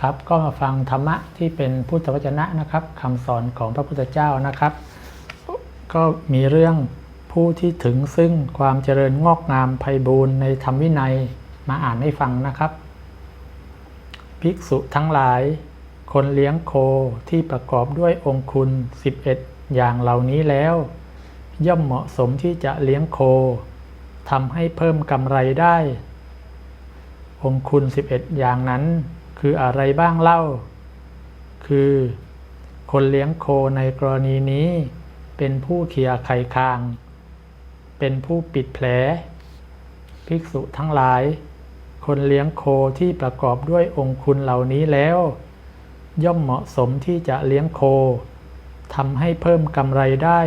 ครับก็มาฟังธรรมะที่เป็นพุทธวจนะนะครับคำสอนของพระพุทธเจ้านะครับ ก็มีเรื่องผู้ที่ถึงซึ่งความเจริญงอกงามไพบูรณ์ในธรรมวินัยมาอ่านให้ฟังนะครับ ภิกษุทั้งหลาย คนเลี้ยงโคที่ประกอบด้วยองคุณ 11 อย่างเหล่านี้แล้ว ย่อมเหมาะสมที่จะเลี้ยงโคทำให้เพิ่มกำไรได้ องคุณ 11 อย่างนั้น คืออะไรบ้างเล่า คือ คนเลี้ยงโคในกรณีนี้ เป็นผู้เคลียไข่คาง เป็นผู้ปิดแผล ภิกษุทั้งหลาย คนเลี้ยงโคที่ประกอบด้วยองคุณเหล่านี้แล้ว ย่อมเหมาะสมที่จะเลี้ยงโคทำให้เพิ่มกำไรได้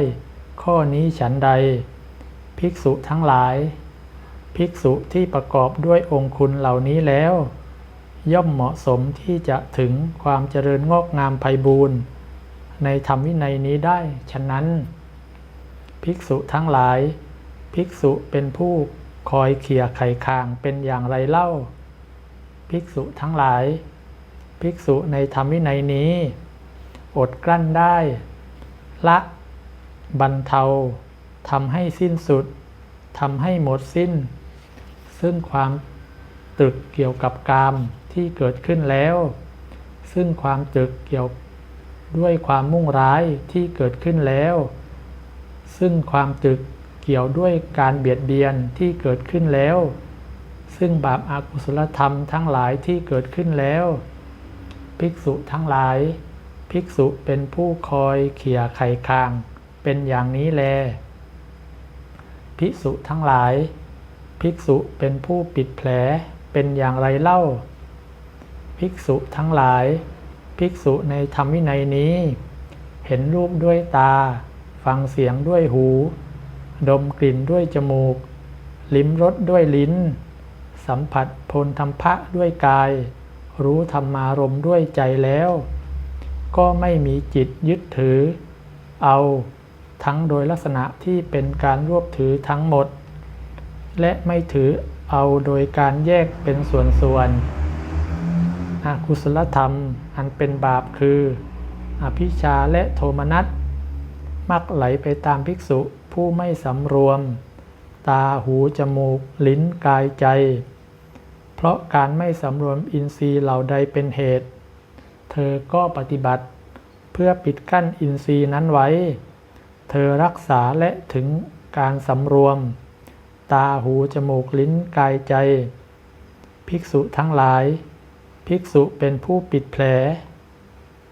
ข้อนี้ฉันใด ภิกษุทั้งหลาย ภิกษุที่ประกอบด้วยองคุณเหล่านี้แล้ว ย่อมเหมาะสมที่จะถึงความเจริญงอกงามไพบูรณ์ในธรรมวินัยนี้ได้ ฉะนั้น ภิกษุทั้งหลาย ภิกษุเป็นผู้คอยเขี่ยไข่คางเป็นอย่างไรเล่า ภิกษุทั้งหลาย ภิกษุในธรรมวินัยนี้ อดกลั้นได้ ละ บรรเทาทำให้สิ้นสุดทำให้หมดสิ้น ซึ่งความตรึกเกี่ยวกับกาม ที่เกิดขึ้นแล้ว ซึ่งความตึกเกี่ยวด้วยความมุ่งร้ายที่เกิดขึ้นแล้ว ซึ่งความตึกเกี่ยวด้วยการเบียดเบียนที่เกิดขึ้นแล้ว ซึ่งบาปอากุศลธรรมทั้งหลายที่เกิดขึ้นแล้ว ภิกษุทั้งหลาย ภิกษุเป็นผู้คอยเขี่ยไข่คาง เป็นอย่างนี้แล ภิกษุทั้งหลาย ภิกษุเป็นผู้ปิดแผลเป็นอย่างไรเล่า ภิกษุทั้งหลาย ภิกษุในธรรมวินัยนี้ เห็นรูปด้วยตา ฟังเสียงด้วยหู ดมกลิ่นด้วยจมูก ลิ้มรสด้วยลิ้น สัมผัสพลธรรมภะด้วยกาย รู้ธรรมารมด้วยใจแล้ว ก็ไม่มีจิตยึดถือ เอาทั้งโดยลักษณะที่เป็นการรวบถือทั้งหมด และไม่ถือเอาโดยการแยกเป็นส่วนๆ อกุศลธรรมอันเป็นบาปคือ อภิชาและโทมนัส มักไหลไปตามภิกษุผู้ไม่สำรวม ตาหูจมูก ลิ้นกายใจ เพราะการไม่สำรวมอินทรีย์เหล่าใดเป็นเหตุ เธอก็ปฏิบัติเพื่อปิดกั้นอินทรีย์นั้นไว้ เธอรักษาและถึงการสำรวม ตาหูจมูกลิ้นกายใจ ภิกษุทั้งหลาย ภิกษุเป็นผู้ปิดแผล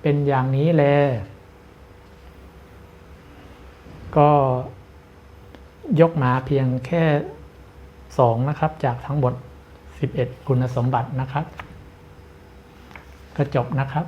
เป็นอย่างนี้แล ก็ยกมาเพียงแค่สองนะครับ จากทั้งหมด 11 คุณสมบัตินะครับ ก็จบนะครับ